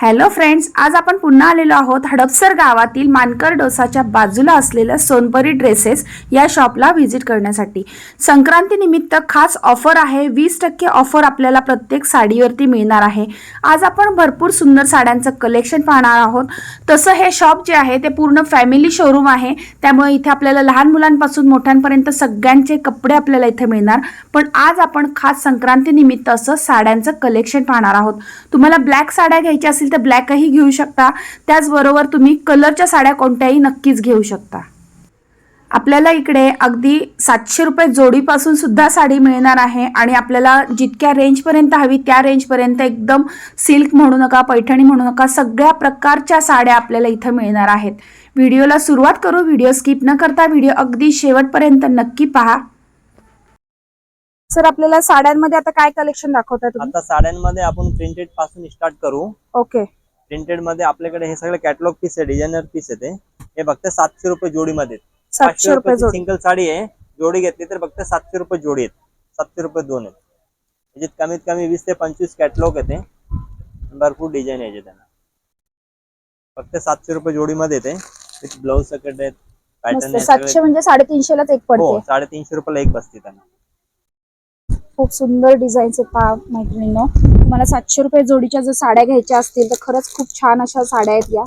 Hello friends आज आपण पुन्हा आलेलो आहोत हडपसर गावातील मानकर डोसाच्या बाजूला असलेल्या सोनपरी ड्रेसेस या शॉपला व्हिजिट करण्यासाठी. संक्रांतीनिमित्त खास ऑफर आहे. वीस टक्के ऑफर आपल्याला प्रत्येक साडीवरती मिळणार आहे. आज आपण भरपूर सुंदर साड्यांचं कलेक्शन पाहणार आहोत. तसं हे शॉप जे आहे ते पूर्ण फॅमिली शोरूम आहे. त्यामुळे इथे आपल्याला लहान मुलांपासून मोठ्यांपर्यंत सगळ्यांचे कपडे आपल्याला इथे मिळणार. पण आज आपण खास संक्रांतीनिमित्त असं साड्यांचं कलेक्शन पाहणार आहोत. तुम्हाला ब्लॅक साड्या घ्यायच्या असेल असतील तर ब्लॅकही घेऊ शकता. त्याचबरोबर तुम्ही कलरच्या साड्या कोणत्याही नक्कीच घेऊ शकता. आपल्याला इकडे अगदी सातशे रुपये जोडीपासून सुद्धा साडी मिळणार आहे आणि आपल्याला जितक्या रेंजपर्यंत हवी त्या रेंजपर्यंत एकदम सिल्क म्हणू नका पैठणी म्हणू नका सगळ्या प्रकारच्या साड्या आपल्याला इथं मिळणार आहेत. व्हिडिओला सुरुवात करू व्हिडिओ स्किप न करता व्हिडिओ अगदी शेवटपर्यंत नक्की पहा. सर आपल्याला साड्यांमध्ये आता काय कलेक्शन दाखवताय तुम्ही? आता साड्यांमध्ये आपण प्रिंटेडपासून स्टार्ट करू. ओके प्रिंटेडमध्ये आपल्याकडे हे सगळे कॅटलॉग पीस आहे डिझायनर पीस आहे हे फक्त सातशे रुपये जोडीमध्ये. सातशे रुपये सिंगल साडी आहे. जोडी घेतली तर फक्त सातशे रुपये जोडी आहेत. सातशे रुपये दोन आहेत. याच्यात कमीत कमी वीस ते पंचवीस कॅटलॉग येते भरपूर डिझाईन याचे त्यांना. फक्त सातशे रुपये जोडीमध्ये येते विथ ब्लाऊज सकट आहेत पॅटर्न सातशे म्हणजे साडेतीनशेलाच एक हो पडते साडेतीनशे रुपयाला एक बसते त्यांना. खूप सुंदर डिझाईन्स आहेत पहा मैत्रिणींनो. तुम्हाला सातशे रुपये जोडीच्या जर साड्या घ्यायच्या असतील तर खरंच खूप छान अशा साड्या आहेत या.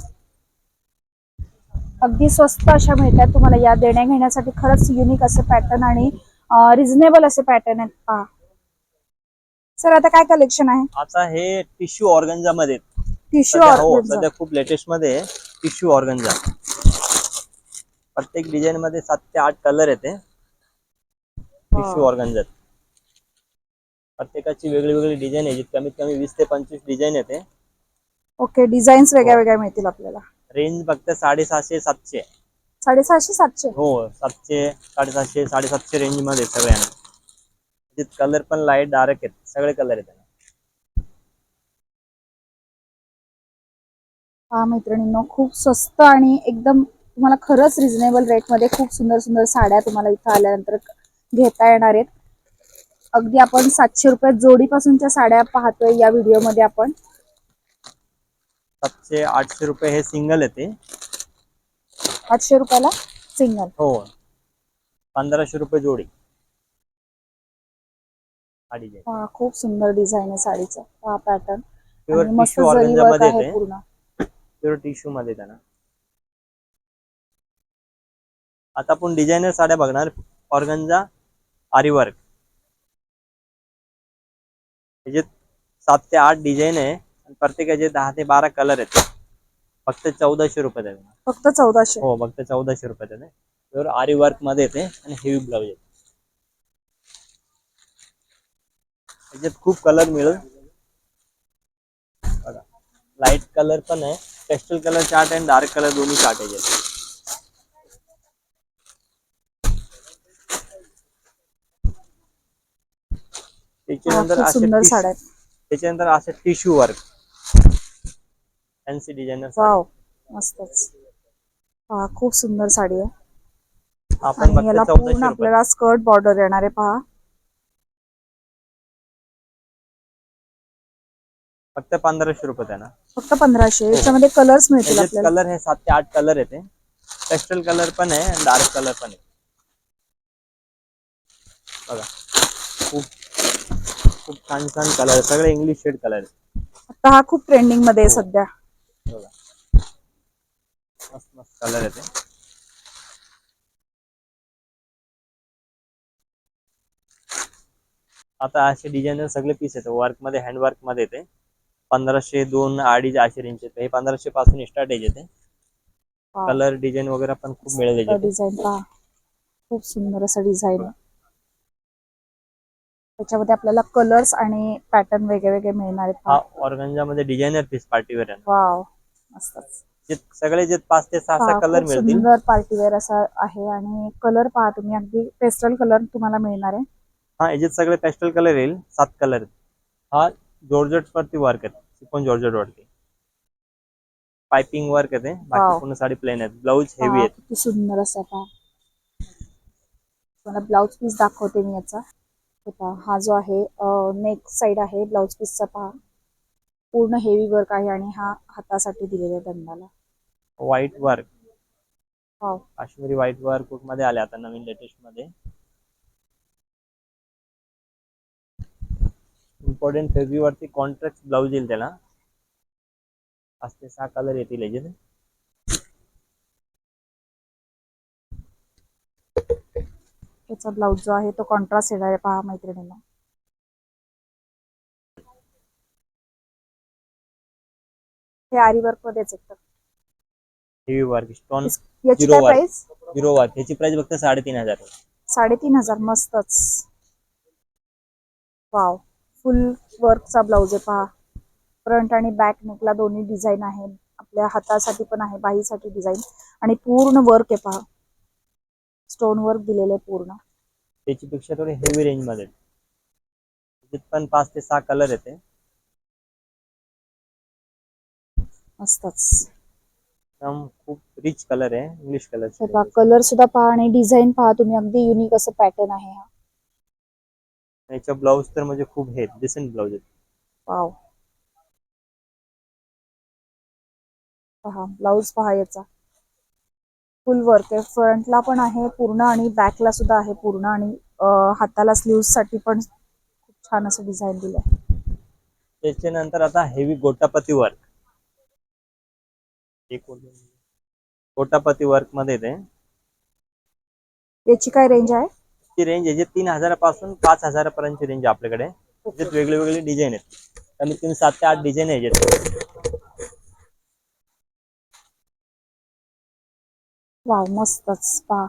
अगदी स्वस्त अशा मिळतात तुम्हाला या देण्या घेण्यासाठी. खरंच युनिक असे पॅटर्न आणि रिझनेबल असे पॅटर्न आहेत. पहा. सर आता काय कलेक्शन आहे? आता हे टिश्यू ऑर्गन्झा मध्ये. टिश्यू सध्या हो सध्या खूप लेटेस्टमध्ये टिश्यू ऑर्गन्झा प्रत्येक डिझाईन मध्ये सात ते आठ कलर येते. टिश्यू ऑर्गन्झा प्रत्येकाची वेगळी वेगळी डिझाईन आहे. कमीत कमी वीस ते पंचवीस डिझाईन येते ओके डिझाईन्स वेगळ्या वेगळ्या मिळतील आपल्याला. रेंज फक्त साडेसहाशे सातशे. साडेसहाशे सातशे? हो सातशे साडेसातशे साडेसातशे रेंजमध्ये सगळ्यांना. कलर पण लाइट डार्क आहेत. सगळे कलर आहेत. हा मैत्रिणींनो खूप स्वस्त आणि एकदम तुम्हाला खरंच रिझनेबल रेटमध्ये खूप सुंदर सुंदर साड्या तुम्हाला इथं आल्यानंतर घेता येणार आहेत. अगदी आपण सातशे रुपये जोडीपासूनच्या साड्या पाहतोय या व्हिडिओमध्ये आपण. सातशे आठशे रुपये हे सिंगल येते आठशे रुपयाला सिंगल हो. पंधराशे रुपये जोडी. हा हा खूप सुंदर डिझाईन आहे साडीचं. हा पॅटर्न प्युअर मस्त टिश्यू जरी ऑर्गन्झा वर्कमध्ये आहे येते. पूर्ण. प्युअर टिश्यू मध्ये त्यांना आता आपण डिझायनर साड्या बघणार. ऑर्गन्झा आरी वर्क त्याच्यात सात ते आठ डिझाईन आहे आणि प्रत्येकाचे दहा ते बारा कलर आहेत. फक्त चौदाशे रुपये फक्त चौदाशे. हो फक्त चौदाशे रुपये प्युअर आरी वर्कमध्ये येते आणि हेवी ब्लाऊज येते. त्याच्यात खूप कलर मिळेल. बघा लाइट कलर पण आहे. पेस्टल कलर चार्ट आणि डार्क कलर दोन्ही चार्ट आहे. त्याच्यानंतर असे सुंदर टिश- साड्या आहेत. त्याच्यानंतर असे tissue work. Fancy designer wow मस्तच. हा खूप सुंदर साडी आहे. आपण आणि याला फक्त पूर्ण चौदाशे रुपये. आपल्याला स्कर्ट बॉर्डर येणार आहे पहा. फक्त पंधराशे रुपये त्यांना. फक्त पंधराशे. याच्यामध्ये कलर्स मिळतील आपल्याला. कलर हे सात ते आठ कलर येते. पेस्टल कलर पण आहे आणि डार्क कलर पण आहे. बघा. खूप खूप छान छान कलर सगळे इंग्लिश शेड कलर आहे आता हा खूप ट्रेंडिंगमध्ये आहे हो. सध्या. बघा. मस्त मस्त कलर येते आता असे डिझायनर सगळे पीस येते वर्कमध्ये हँड वर्कमध्ये येते पंधराशे दोन अडीच अशे रेंज येते हे पंधराशे पासून स्टार्ट येते कलर डिझाईन वगैरे पण खूप मिळेल. डिझाईन खूप सुंदर असं डिझाईन आहे त्याच्यामध्ये आपल्याला कलर्स आणि पॅटर्न वेगळे वेगळे मिळणार आहेत. मध्ये डिझायनर पीस पार्टीवेअर आहे वाव मस्तच. जे सगळे जे पाच ते सहा सहा कलर खूप मिळतील. सुंदर पार्टीवेअर असा आहे आणि कलर पहा तुम्ही अगदी पेस्टल कलर तुम्हाला मिळणार आहे. हा याच्यात सगळे पेस्टल कलर येईल सात कलर हा जॉर्जेट वरती वर्क आहे चिकन जॉर्जेट वरती. Piping work Wow. बाकी पूर्ण साडी प्लेन आहेत. ब्लाऊज हेवी पहा, आहेत. किती सुंदर असा पहा. मला ब्लाउज पीस दाखवते मी याचा. हे पहा, हा जो आहे नेक साइड आहे ब्लाउज पीसचा पहा. पूर्ण हेवी वर्क आहे आणि हा हातासाठी दिलेला आहे दंडाला. White work wow Kashmiri white वर्कमध्ये आले आता नवीन लेटेस्टमध्ये. इम्पॉर्टंट फेब्री वरती कॉन्ट्रास्ट ब्लाऊज येईल त्याला. पाच ते सहा कलर येतील याचे याचा ब्लाऊज जो आहे तो कॉन्ट्रास्ट येणार आहे पहा मैत्रिणींना. हे आरी वर्क मध्येच येतं हेवी वर्क स्टोन याची काय. प्राइस झिरो वर्क प्राइस फक्त साडेतीन हजार आहे. साडेतीन हजार मस्तच. वाव फुल वर्कचा ब्लाऊज आहे पहा. फ्रंट आणि बॅक नेकला दोन्ही डिझाईन आहे. आपल्या हातासाठी पण आहे बाहीसाठी डिझाईन आणि पूर्ण वर्क आहे पहा. स्टोन वर्क दिलेलं पूर्ण. त्याच्यापेक्षा थोडी हेवी रेंजमध्ये. पण पाच ते सहा कलर येते. मस्तच. एकदम खूप रिच कलर आहे इंग्लिश कलर कलर सुद्धा पहा आणि डिझाईन पहा तुम्ही अगदी युनिक असं पॅटर्न आहे हा. याच्या ब्लाऊज तर म्हणजे खूप हे डिसेंट ब्लाऊज आहेत. वाव पहा ब्लाऊज पहा याचा. फुल वर्क आहे. फ्रंटला पण आहे पूर्ण आणि बॅकला सुद्धा आहे पूर्ण आणि हाताला स्लीव्हसाठी पण खूप छान असं डिझाईन दिलंय. त्याच्यानंतर आता हेवी गोटापती वर्क एक गोटापती वर्कमध्ये येते याची काय रेंज आहे? ती रेंज याची तीन हजारापासून पाच हजारापर्यंतची रेंज आहे आपल्याकडे. त्याच्यात वेगळे वेगळे डिझाईन आहेत. कमीत कमी सात ते आठ डिझाईन आहे याच्यात. वाव मस्तच. पहा.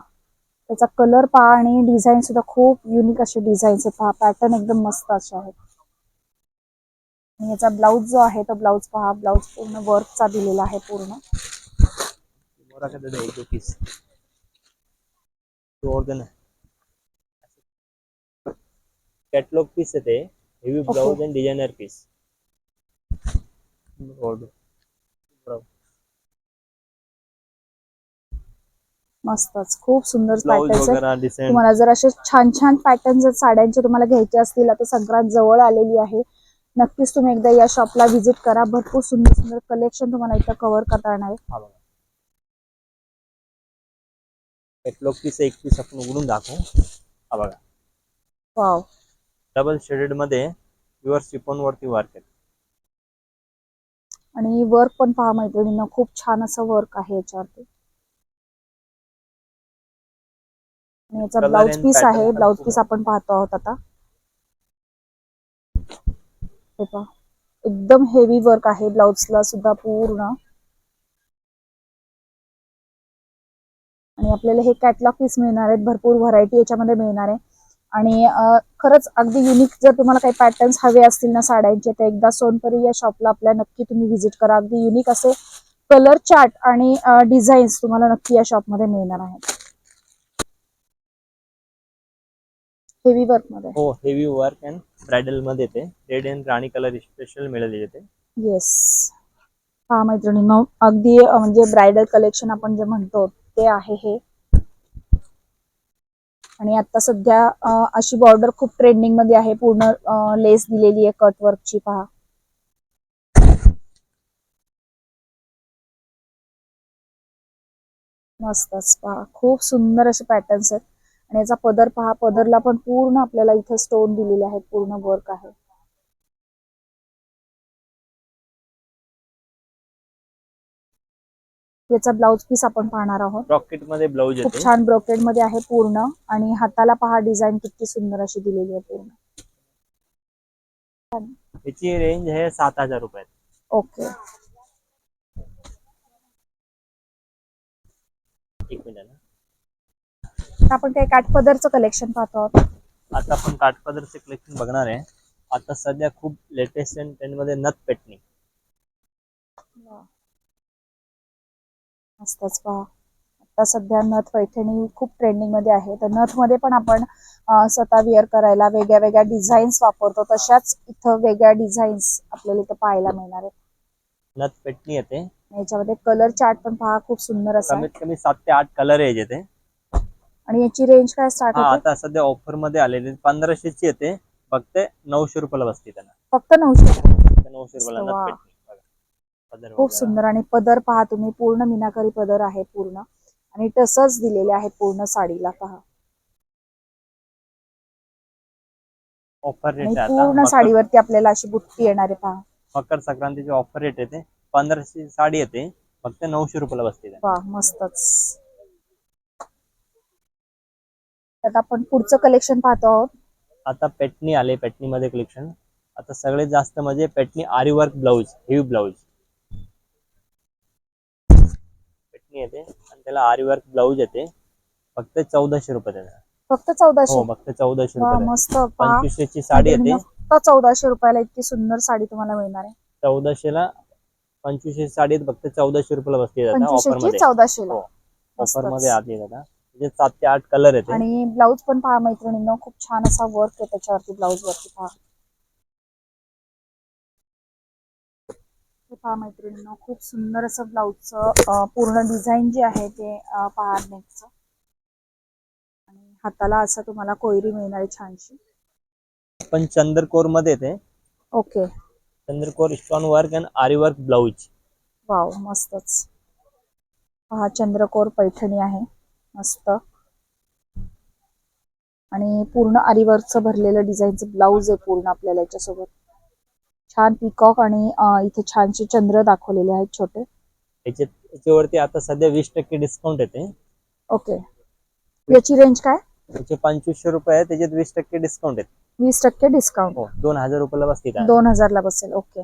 त्याचा कलर पहा आणि डिझाईन सुद्धा खूप युनिक असे डिझाईन्स आहे पहा पॅटर्न एकदम मस्त असे आहेत. याचा ब्लाऊज जो आहे तो ब्लाऊज पहा. ब्लाऊज पूर्ण वर्कचा दिलेला आहे पूर्ण. कॅटलॉग पीस आहे ते. Heavy blouse and designer piece मस्तच. खूप सुंदर डिसेंट तुम्हाला जर असे छान छान पॅटर्न जर साड्यांचे तुम्हाला घ्यायचे असतील आता संक्रांत जवळ आलेली आहे. नक्कीच तुम्ही एकदा या शॉपला व्हिजिट करा. भरपूर सुंदर सुंदर कलेक्शन तुम्हाला इथं कव्हर करता येणार आहे. बघा. कॅटलॉग पीस एक पीस आपण उघडून दाखवू. हा बघा. वाव डबल शेडेडमध्ये प्युअर सिफॉन वरती वर्क आहे. आणि वर्क पण पहा मैत्रिणींना खूप छान असं वर्क आहे याच्यावरती. आणि याचा ब्लाउज पीस आहे. ब्लाउज पीस आपण पाहतो आहोत आता. हे पहा. एकदम हेवी वर्क आहे ब्लाउजला सुद्धा पूर्ण. आणि आपल्याला हे कॅटलॉग पीस मिळणार आहेत. भरपूर व्हरायटी याच्यामध्ये मिळणार आहे. आणि खरंच अगदी युनिक जर तुम्हाला काही पॅटर्न्स हवे असतील ना साड्यांचे तर एकदा सोनपरी या शॉपला आपल्या नक्की तुम्ही व्हिजिट करा. अगदी युनिक असे कलर चार्ट आणि डिझाईन्स तुम्हाला नक्की या शॉपमध्ये मिळणार आहेत. हेवी वर्कमध्ये. हो हेवी वर्क अँड ब्रायडलमध्ये येते. रेड अँड राणी कलर स्पेशल मिळेल येते. येस हा मैत्रिणींनो अगदी म्हणजे ब्रायडल कलेक्शन आपण जे म्हणतो ते आहे हे. आणि आता सध्या अशी बॉर्डर खूप ट्रेंडिंगमध्ये आहे. पूर्ण लेस दिलेली आहे कट वर्कची पहा. मस्तच पहा. खूप सुंदर असे पॅटर्न्स आहेत. आणि याचा पदर पहा पदरला पण पूर्ण आपल्याला इथे स्टोन दिलेले आहेत पूर्ण वर्क आहे. याचा ब्लाउज पीस आपण पाहणार आहोत. रॉकेटमध्ये ब्लाऊज खूप छान ब्रोकेडमध्ये आहे पूर्ण आणि हाताला पहा डिझाईन किती सुंदर अशी दिलेली आहे पूर्ण. याची रेंज आहे सात हजार रुपये ओके एक मिनिट आता आपण काही काठपदरचं कलेक्शन पाहतो आहोत. आता आपण काठपदरचे कलेक्शन बघणार आहे. आता सध्या खूप लेटेस्ट अँड ट्रेंडमध्ये नथ पेटणी. मस्तच पहा. आता सध्या नथ पैठणी खूप ट्रेंडिंगमध्ये आहे. तर नथमध्ये पण आपण स्वतः वेअर करायला वेगळ्या वेगळ्या डिझाईन्स वापरतो. तशाच इथं वेगळ्या डिझाईन्स आपल्याला इथं पाहायला मिळणार आहेत. नथ पेटणी येते. याच्यामध्ये कलर चार्ट पण पहा खूप सुंदर असा आहे. कमीत कमी सात ते आठ कलर आहे येते आणि याची रेंज काय स्टार्ट हा होते? आता सध्या ऑफरमध्ये आलेली पंधराशेची येते. फक्त नऊशे रुपयाला बसते त्यांना. फक्त नऊशे? फक्त नऊशे रुपयाला वा. नथ पेटणी बघा. पदर खूप वगैरे. सुंदर. आणि पदर पहा तुम्ही. पूर्ण मीनाकारी पदर आहे पूर्ण. आणि टसच दिलेले आहेत पूर्ण साडीला. पहा. ऑफर रेट पूर्ण मकर- साडीवरती आपल्याला अशी बुट्टी येणार आहे पहा. मकर संक्रांतीची ऑफर रेट येते. पंधराशे साडी येते. फक्त नऊशे रुपयाला बसते. वा मस्तच. आता आपण पुढचं कलेक्शन पाहतो आहोत. आता पेटणी आले पेटणी मध्ये कलेक्शन आता सगळ्यात जास्त म्हणजे पेटणी आरी वर्क ब्लाऊज हेवी ब्लाऊज. पेटणी येते आणि त्याला आरी वर्क ब्लाऊज येते. फक्त चौदाशे रुपये त्याला फक्त चौदाशे? हो फक्त चौदाशे वा रुपये मस्त. पहा. पंचवीसशे साडी येते. फक्त चौदाशे रुपयाला इतकी सुंदर साडी तुम्हाला मिळणार आहे. चौदाशेला पंचवीसशे साडी फक्त चौदाशे रुपयाला बसते जातात ऑफर पंचवीसशे मध्ये. हो. मस्तच. ऑफरमध्ये आत. येतात म्हणजे सात ते आठ कलर येते आणि ब्लाऊज पण पहा मैत्रिणींनो खूप छान असा वर्क आहे त्याच्यावरती ब्लाऊज वरती पहा. पहा मैत्रिणींनो खूप सुंदर असं ब्लाऊजचं पूर्ण डिझाईन जे आहे ते पहा नेकचं आणि हाताला असं तुम्हाला कोयरी मिळणार आहे छानशी. पण चंद्रकोरमध्ये येते ओके. चंद्रकोर स्टोन वर्क आणि आरी वर्क ब्लाऊज वाव मस्तच. पहा चंद्रकोर पैठणी आहे. मस्त. आणि पूर्ण आरीवर्कचं भरलेलं डिझाईनचं ब्लाऊज आहे पूर्ण आपल्याला याच्यासोबत. छान पिकॉक आणि इथे छानसे चंद्र दाखवलेले आहेत छोटे. याचे याच्यावरती आता सध्या वीस टक्के डिस्काउंट येते ओके. याची रेंज काय? त्याचे पंचवीसशे रुपये आहे त्याच्यात वीस टक्के डिस्काउंट येते वीस टक्के डिस्काउंट हो दोन हजार रुपयाला बसते त्या. दोन हजारला बसेल ओके.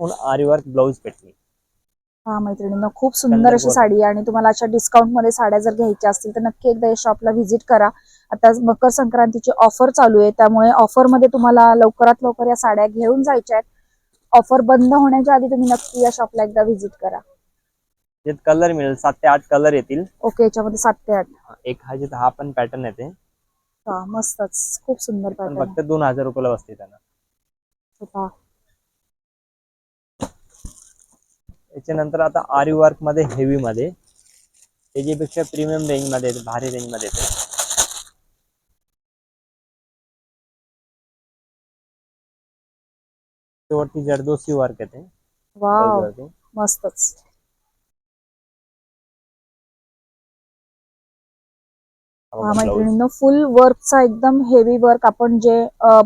पूर्ण आरी वर्क ब्लाऊज पेटली हा मैत्रिणींनो खूप सुंदर अशी. साडी आहे आणि तुम्हाला अशा डिस्काउंटमध्ये साड्या जर घ्यायच्या असतील तर नक्की एकदा या शॉपला व्हिजिट करा. आता मकर संक्रांतीची ऑफर चालू आहे त्यामुळे ऑफरमध्ये तुम्हाला लवकरात लवकर या साड्या घेऊन जायच्या आहेत. ऑफर बंद होण्याच्या आधी तुम्ही नक्की या शॉपला एकदा व्हिजिट करा. कलर मिळेल सात ते आठ कलर येतील. ओके याच्यामध्ये सात ते आठ. एक हा जिथं हा पण पॅटर्न येते हा मस्तच खूप सुंदर पॅटर्न फक्त दोन हजार रुपयाला बसते त्यांना. याच्यानंतर आता आरी वर्कमध्ये हेवी मध्ये त्याच्यापेक्षा प्रीमियम रेंजमध्ये येते, भारी रेंजमध्ये येते त्यावरती जरदोसी वर्क येते वाव. मस्तच. मैत्रिणींनो फुल वर्कचा एकदम हेवी वर्क आपण जे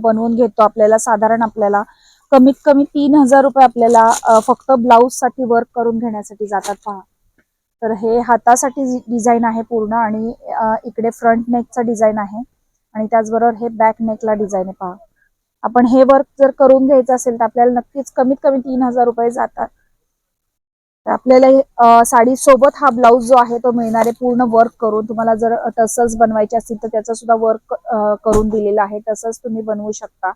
बनवून घेतो आपल्याला साधारण आपल्याला कमीत कमी तीन हजार रुपये आपल्याला फक्त ब्लाऊजसाठी वर्क करून घेण्यासाठी जातात पहा. तर हे हातासाठी डिझाईन आहे पूर्ण आणि इकडे फ्रंट नेकचा डिझाईन आहे आणि त्याचबरोबर हे बॅक नेकला डिझाईन आहे पहा. आपण हे वर्क जर करून घ्यायचं असेल तर आपल्याला नक्कीच कमीत कमी तीन हजार रुपये जातात. तर आपल्याला साडी सोबत हा ब्लाऊज जो आहे तो मिळणार आहे पूर्ण वर्क करून. तुम्हाला जर टसल्स बनवायचे असतील तर त्याचा सुद्धा वर्क करून दिलेलं आहे. टसल्स तुम्ही बनवू शकता.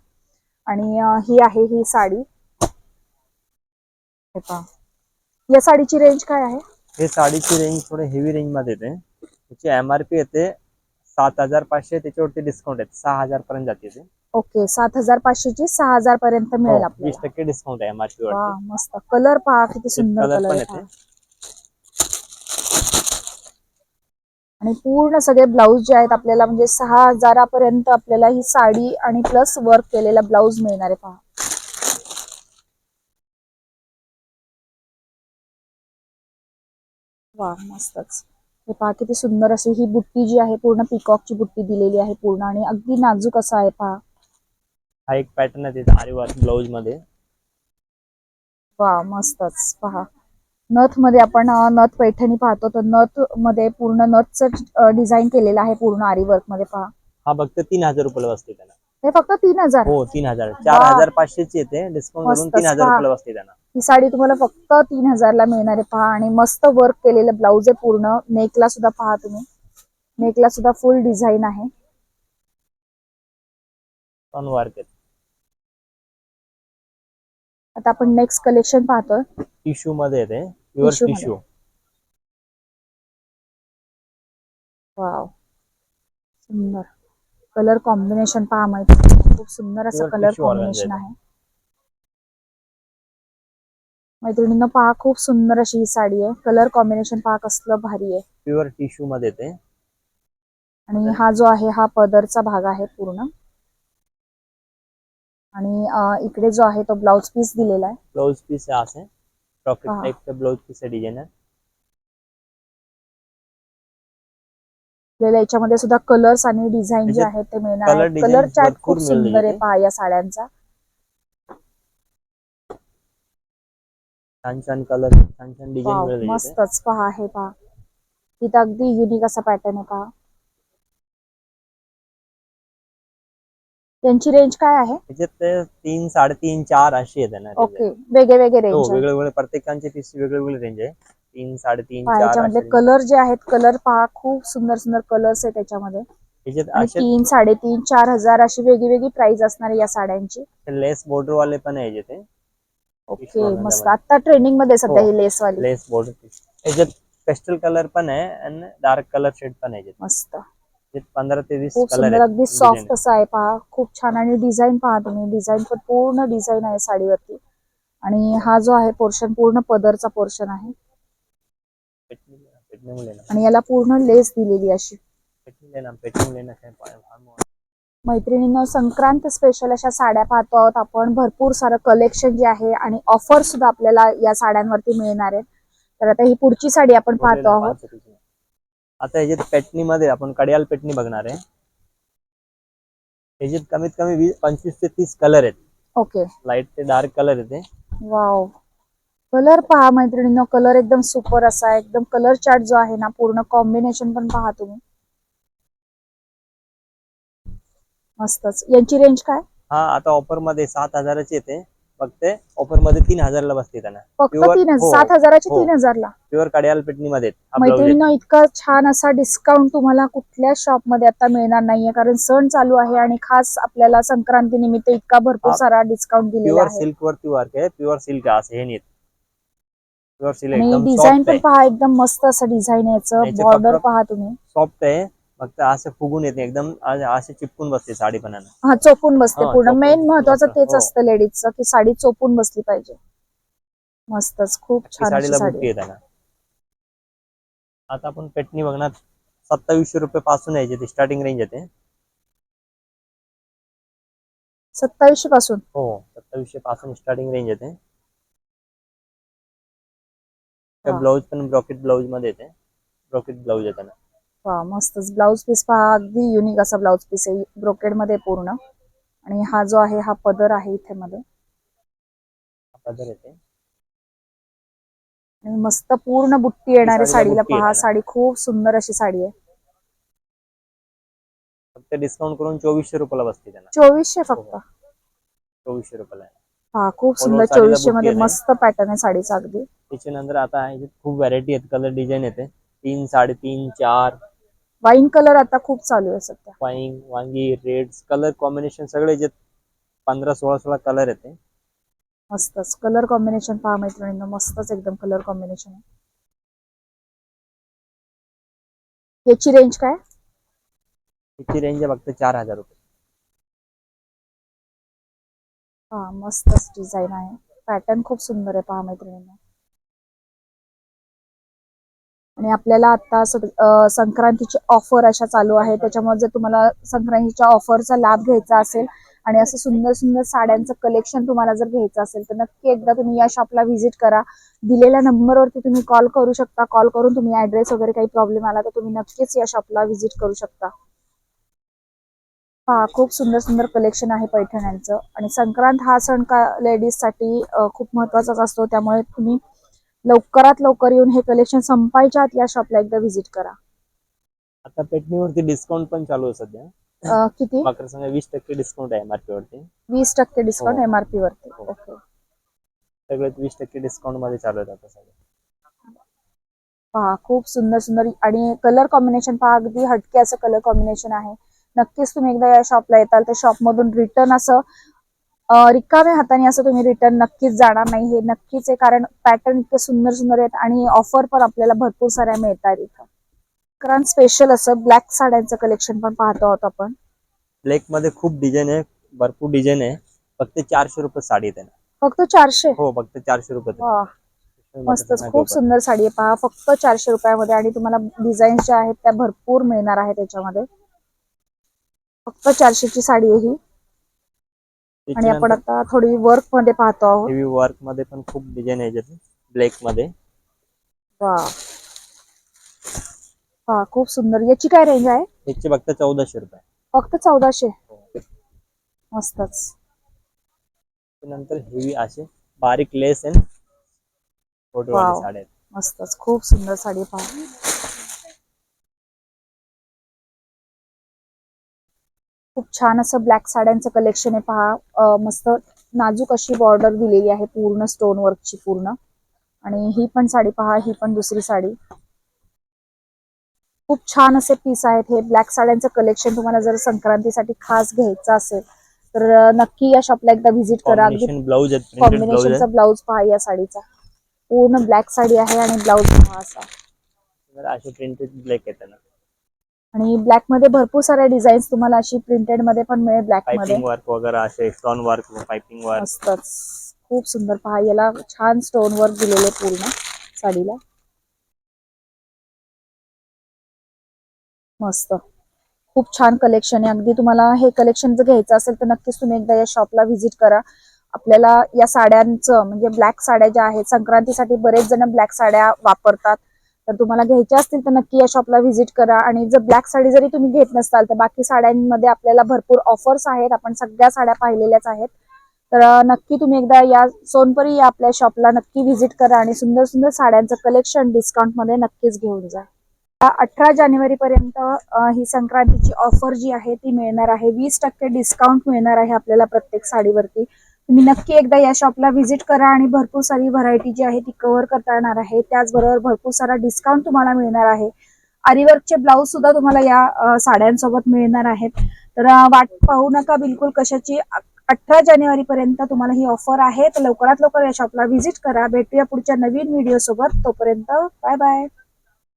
आणि ही आहे ही साडी. हे पहा. या साडीची रेंज काय आहे? हे साडीची रेंज थोडे हेवी रेंजमध्ये येते. त्याची एमआरपी येते सात हजार पाचशे त्याच्यावरती डिस्काउंट येते. सहा हजार पर्यंत जाते ओके सात हजार पाचशेची सहा हजार पर्यंत मिळेल हो, वीस आपल्याला टक्के डिस्काउंट आहे एमआरपी मस्त. कलर पहा किती सुंदर कलर आहे येते पहा. आणि पूर्ण सगळे ब्लाऊज जे आहेत आपल्याला म्हणजे सहा हजारापर्यंत आपल्याला ही साडी आणि प्लस वर्क केलेला ब्लाऊज मिळणार आहे पहा. वा मस्तच. हे पहा किती सुंदर अशी ही बुट्टी जी आहे पूर्ण पिकॉकची बुट्टी दिलेली आहे पूर्ण आणि अगदी नाजूक असा आहे पहा. हा एक पॅटर्न आहे त्याचा आरी वर्क ब्लाऊजमध्ये वा मस्तच पहा. नथमध्ये आपण नथ पैठणी पाहतो. तर नथमध्ये पूर्ण नथचं डिझाईन केलेलं आहे पूर्ण आरी वर्कमध्ये पहा. हा फक्त तीन हजार रुपयाला बसते त्याला. हे फक्त तीन हजार? हो तीन हजार. चार. हजार पाचशेची येते. डिस्काउंट करून तीन हजार पहा. रुपयाला बसते त्यांना ही साडी तुम्हाला फक्त तीन हजारला मिळणार आहे. पहा. आणि मस्त वर्क केलेलं ब्लाऊज आहे पूर्ण. नेकला सुद्धा पहा तुम्ही. नेकला सुद्धा फुल डिझाईन आहे. वर्क आता आपण नेक्स्ट कलेक्शन पाहतोय. टिश्यू मध्ये येते. प्युअर Tissue मध्ये. टिश्यू वाव सुंदर. कलर कॉम्बिनेशन पहा माहिती खूप सुंदर असं Pure colour tissue organza combination आहे. आहे. मैत्रिणींना पहा खूप सुंदर अशी ही साडी आहे. कलर कॉम्बिनेशन पहा कसलं भारी आहे. प्युअर टिश्यू मध्ये येते. आणि हा जो आहे हा पदरचा भाग आहे पूर्ण. आणि इकडे जो आहे तो ब्लाउज पीस दिलेला आहे. ब्लाउज पीस असे. हाँ. टाइप ब्लाउज पीस है डिजाइनर आपल्याला याच्यामध्ये सुद्धा कलर्स आणि डिझाईन जे याच्यात आहेत ते मिळणार कलर चार्ट खूप सुंदर आहे. पहा या साड्यांचा. छान छान कलर छान डिझाईन. मस्तच पहा हे पहा. तिथं अगदी युनिक असा पॅटर्न आहे पहा. त्यांची रेंज काय आहे? याच्यात ते तीन साडेतीन चार अशी येते ना ओके वेगळे वेगळे हो रेंज आहे. वेगळे वेगळे प्रत्येकांचे पीस वेगळे वेगळे रेंज आहे. तीन साडेतीन चार याच्यामधले असे. कलर जे आहेत कलर पहा खूप सुंदर सुंदर कलर्स आहेत त्याच्यामध्ये. याच्यात आणि असे तीन साडेतीन चार हजार अशी वेगळी वेगळी प्राइस असणार आहे या साड्यांची. लेस बॉर्डर वाले पण आहे याच्यात ओके मस्त. आता ट्रेंडिंगमध्ये सध्या हो. ही लेस वाली. लेस बॉर्डर पीस याच्यात पेस्टल कलर पण आहे आणि डार्क कलर शेड पण आहे याच्यात. मस्त. पंधरा ते वीस खूप कलर सुंदर अगदी सॉफ्ट असं आहे पहा. खूप छान आणि डिझाईन पहा तुम्ही. डिझाईन पण पूर्ण डिझाईन आहे साडीवरती. आणि हा जो आहे पोर्शन पूर्ण पदरचा पोर्शन आहे. आणि याला पूर्ण लेस दिलेली अशी. मैत्रिणींनो संक्रांत स्पेशल अशा साड्या पाहतो आहोत आपण. भरपूर सारं कलेक्शन जे आहे आणि ऑफर सुद्धा आपल्याला या साड्यांवरती मिळणार आहेत तर आता ही पुढची साडी आपण पाहतो आहोत. आता याच्यात पेटनी मध्ये आपण कडियाल पेटनी बघणार आहे याच्यात कमीत कमी वीस पंचवीस ते तीस कलर आहेत. ओके लाइट ते डार्क कलर येते वाव कलर पहा मैत्रिणींनो कलर एकदम सुपर असा आहे. एकदम कलर चार्ट जो आहे ना पूर्ण कॉम्बिनेशन पण पहा तुम्ही. मस्तच. यांची रेंज काय? हा आता ऑफरमध्ये सात हजाराची येते. फक्त ऑफरमध्ये तीन हजारला बसते त्यांना. फक्त Pure- तीन हो, सात हजाराची हो. तीन हजारला. प्युअर कडियाल पेटनी मध्ये. हा आहे. मैत्रिणींनो इतका छान असा डिस्काउंट तुम्हाला कुठल्या शॉपमध्ये आता मिळणार नाहीये कारण सण चालू आहे आणि खास आपल्याला संक्रांती निमित्त इतका भरपूर हा. सारा डिस्काउंट दिलेला प्युअर आहे. सिल्क वरती वर्क आहे. प्युअर सिल्क असं हे नाही प्युअर सिल्क आणि एकदम डिझाईन सॉफ्ट पण आहे. पहा एकदम मस्त असं डिझाईन आहे याचं. याचे बॉर्डर कपडा- पहा तुम्ही. सॉफ्ट आहे. फक्त असं फुगून येते एकदम असे चिपकून बसते साडी पण हा चोपून बसते हा, पूर्ण. चोपून मेन बसते. महत्वाचं तेच हो. असतं लेडीजचं की साडी चोपून बसली पाहिजे. मस्तच खूप ती छान अशी साडीला साडी बुट्टी आहे त्यांना आता आपण पेटणी बघणार. सत्तावीसशे रुपये पासून यायचे ते स्टार्टिंग रेंज येते सत्तावीसशे पासून? हो सत्तावीसशे पासून स्टार्टिंग रेंज येते हा. ब्लाऊज पण ब्रॉकेट ब्लाऊजमध्ये येते. ब्रॉकेट ब्लाऊज आहे त्यांना वा मस्तच ब्लाउज पीस पहा अगदी युनिक असा ब्लाउज पीस आहे ब्रोकेडमध्ये पूर्ण. आणि हा जो आहे हा पदर आहे इथे मध्ये हा पदर येते आणि मस्त पूर्ण बुट्टी येणारी साडीला पहा. साडी खूप सुंदर अशी साडी आहे. फक्त डिस्काउंट करून चोवीसशे रुपयाला बसते त्यांना चोवीसशे फक्त हो. चोवीसशे रुपयाला आहे. हा खूप सुंदर. साडीला चोवीसशे मध्ये आहे. मस्त पॅटर्न आहे साडीचा अगदी. त्याच्यानंतर आता आहे खूप व्हरायटी आहेत. कलर डिझाईन येते. तीन साडेतीन चार. वाईन कलर आता खूप चालू आहे सध्या. वाईन वांगी रेड कलर कॉम्बिनेशन सगळे जे पंधरा सोळा सोळा कलर येते मस्तच. कलर कॉम्बिनेशन पहा मैत्रिणींनो मस्तच एकदम कलर कॉम्बिनेशन आहे. याची रेंज काय? त्याची रेंज आहे फक्त चार हजार रुपये. हा मस्तच डिझाईन आहे. पॅटर्न खूप सुंदर आहे पहा मैत्रिणींनो. आणि आपल्याला आता संक्रांतीची ऑफर अशा चालू आहे त्याच्यामुळे जर तुम्हाला संक्रांतीच्या ऑफरचा लाभ घ्यायचा असेल आणि असं सुंदर सुंदर साड्यांचं कलेक्शन तुम्हाला जर घ्यायचं असेल तर नक्की एकदा तुम्ही या शॉपला व्हिजिट करा. दिलेल्या नंबरवरती तुम्ही कॉल करू शकता. कॉल करून तुम्ही ऍड्रेस वगैरे काही प्रॉब्लेम आला तर तुम्ही नक्कीच या शॉपला व्हिजिट करू शकता. हा खूप सुंदर सुंदर कलेक्शन आहे पैठण्यांचं. आणि संक्रांत हा सण का लेडीजसाठी खूप महत्वाचाच असतो. त्यामुळे तुम्ही लवकरात लवकर येऊन हे कलेक्शन संपायच्या आत या शॉपला एकदा व्हिजिट करा. आता पेटणीवरती डिस्काउंट पण चालू आहे सध्या. अं, किती? वीस टक्के डिस्काउंट आहे MRP वरती. वीस टक्के डिस्काउंट हो. एमआरपी वरती. हो. ओके सगळे वीस टक्के डिस्काउंटमध्ये चालू आहेत आता सगळे. पहा खूप सुंदर सुंदर आणि कलर कॉम्बिनेशन पहा अगदी हटके असं कलर कॉम्बिनेशन आहे. नक्कीच तुम्ही एकदा या शॉपला येताल तर शॉप मधून रिटर्न असं रिकाम्या हाताने असं तुम्ही रिटर्न नक्कीच जाणार नाही. हे नक्कीच आहे कारण पॅटर्न इतके सुंदर सुंदर आहेत आणि ऑफर पण आपल्याला भरपूर साऱ्या मिळतात इथं. कारण स्पेशल असं ब्लॅक साड्यांचं कलेक्शन पण पाहतो आहोत आपण. ब्लॅकमध्ये खूप डिझाईन आहे भरपूर डिझाईन आहे. फक्त चारशे रुपये साडी आहे त्यांना फक्त चारशे? हो फक्त चारशे रुपये मस्तच खूप. सुंदर साडी आहे. पहा फक्त चारशे रुपयामध्ये आणि तुम्हाला डिझाईन ज्या आहेत त्या भरपूर मिळणार आहेत त्याच्यामध्ये फक्त चारशेची साडी आहे ही. आणि आपण आता थोडी वर्कमध्ये पाहतो आहोत. हेवी वर्कमध्ये पण खूप डिझाईन आहे ब्लॅकमध्ये. वा. हा खूप सुंदर. याची काय रेंज आहे? याचे फक्त चौदाशे रुपये. फक्त चौदाशे? मस्तच. नंतर हेवी असे बारीक लेस आहे. मस्तच. खूप सुंदर साडी पहा खूप छान असं ब्लॅक साड्यांचं कलेक्शन आहे. पहा मस्त नाजूक अशी बॉर्डर दिलेली आहे पूर्ण स्टोन वर्कची पूर्ण. आणि ही पण साडी पहा ही पण दुसरी साडी. खूप छान असे पीस आहेत. हे ब्लॅक साड्यांचं कलेक्शन तुम्हाला जर संक्रांतीसाठी खास घ्यायचं असेल तर नक्की या शॉपला एकदा व्हिजिट करा. अगदी ब्लाऊज कॉम्बिनेशनचा ब्लाऊज पहा या साडीचा. पूर्ण ब्लॅक साडी आहे आणि ब्लाऊज पहा असा. प्रिंटेड ब्लॅक त्यांना आणि ब्लॅकमध्ये भरपूर साऱ्या डिझाईन्स तुम्हाला अशी प्रिंटेडमध्ये पण मिळेल ब्लॅकमध्ये पायपिंग वर्क वगैरे असे स्टोन वर्क पायपिंग वर्क मस्तच. खूप सुंदर. पहा याला छान स्टोन वर्क दिलेले पूर्ण साडीला. मस्त. खूप छान कलेक्शन आहे. अगदी तुम्हाला हे कलेक्शन जर घ्यायचं असेल तर नक्कीच तुम्ही एकदा या शॉपला व्हिजिट करा. आपल्याला या साड्यांचं म्हणजे ब्लॅक साड्या ज्या आहेत संक्रांतीसाठी बरेच जण ब्लॅक साड्या वापरतात. तर तुम्हाला घ्यायच्या असतील तर नक्की या शॉपला व्हिजिट करा. आणि जर ब्लॅक साडी जरी तुम्ही घेत नसाल तर बाकी साड्यांमध्ये आपल्याला भरपूर ऑफर्स आहेत. आपण सगळ्या साड्या पाहिलेल्याच आहेत. तर नक्की तुम्ही एकदा या सोनपरी या आपल्या शॉपला नक्की व्हिजिट करा आणि सुंदर सुंदर साड्यांचं कलेक्शन डिस्काउंटमध्ये नक्कीच घेऊन जा. अठरा जानेवारी पर्यंत ही संक्रांतीची ऑफर जी आहे ती मिळणार आहे. वीस टक्के डिस्काउंट मिळणार आहे आपल्याला प्रत्येक साडीवरती. तुम्ही नक्की एकदा या शॉपला व्हिजिट करा आणि भरपूर सारी व्हरायटी जी आहे ती कव्हर करता येणार आहे. त्याचबरोबर भरपूर सारा डिस्काउंट तुम्हाला मिळणार आहे. आरीवर्कचे ब्लाऊज सुद्धा तुम्हाला या साड्यांसोबत मिळणार आहेत. तर वाट पाहू नका बिलकुल कशाची. अठरा जानेवारी पर्यंत तुम्हाला ही ऑफर आहे. तर लवकरात लवकर या शॉपला व्हिजिट करा. भेटूया पुढच्या नवीन व्हिडिओ सोबत. तोपर्यंत बाय बाय